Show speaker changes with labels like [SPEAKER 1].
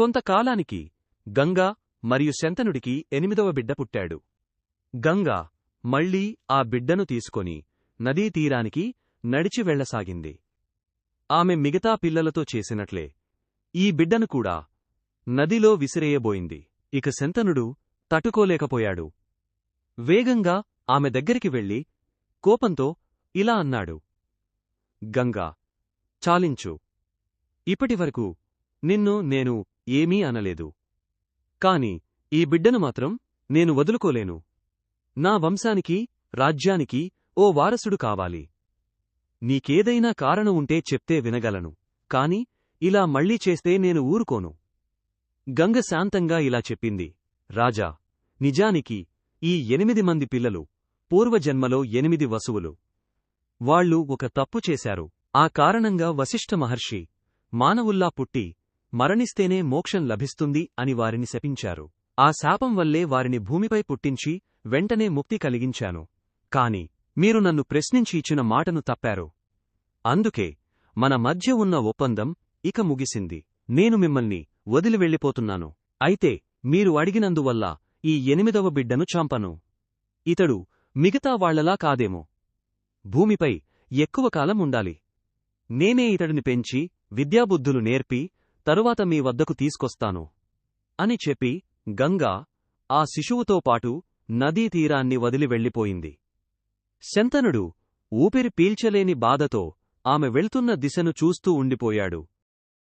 [SPEAKER 1] కొంతకాలానికి గంగా మరియు శంతనుడికి ఎనిమిదవ బిడ్డ పుట్టాడు. గంగా మళ్ళీ ఆ బిడ్డను తీసుకొని నదీ తీరానికి నడిచి వెళ్ళసాగింది ఆమె మిగతా పిల్లలతో చేసినట్లే ఈ బిడ్డను కూడా నదిలో విసిరేయబోయింది. ఇక శంతనుడు తట్టుకోలేకపోయాడు. వేగంగా ఆమె దగ్గరికి వెళ్ళి కోపంతో ఇలా అన్నాడు. గంగా చాలించు. ఇప్పటివరకు నిన్ను నేను ఏమీ అనలేదు. కాని ఈ బిడ్డను మాత్రం నేను వదులుకోలేను. నా వంశానికి రాజ్యానికి ఓ వారసుడు కావాలి. నీకేదైనా కారణం ఉంటే చెప్తే వినగలను. కాని ఇలా మళ్ళీ చేస్తే నేను ఊరుకోను. గంగ శాంతంగా ఇలా చెప్పింది. రాజా నిజానికి ఈ ఎనిమిది మంది పిల్లలు పూర్వజన్మలో ఎనిమిది వసువులు. వాళ్ళు ఒక తప్పు చేశారు. ఆ కారణంగా వశిష్ఠ మహర్షి మానవుల్లా పుట్టి మరణిస్తేనే మోక్షం లభిస్తుంది అని వారిని శపించారు. ఆ శాపం వల్లే వారిని భూమిపై పుట్టించి వెంటనే ముక్తి కలిగించాను. కాని మీరు నన్ను ప్రశ్నించి ఇచ్చిన మాటను తప్పారు. అందుకే మన మధ్య ఉన్న ఒప్పందం ఇక ముగిసింది. నేను మిమ్మల్ని వదిలి వెళ్ళిపోతున్నాను. అయితే మీరు అడిగినందువల్ల ఈ ఎనిమిదవ బిడ్డను చంపను. ఇతడు మిగతా వాళ్ళలా కాదేమో. భూమిపై ఎక్కువ కాలం ఉండాలి. నేనే ఇతడిని పెంచి విద్యాబుద్ధులు నేర్పి తరువాత మీ వద్దకు తీసుకొస్తాను. అని చెప్పి గంగా ఆ శిశువుతో పాటు నదీ తీరాన్ని వదిలి వెళ్ళిపోయింది. శంతనుడు ఊపిరి పీల్చలేని బాధతో ఆమె వెళ్తున్న దిశను చూస్తూ ఉండిపోయాడు.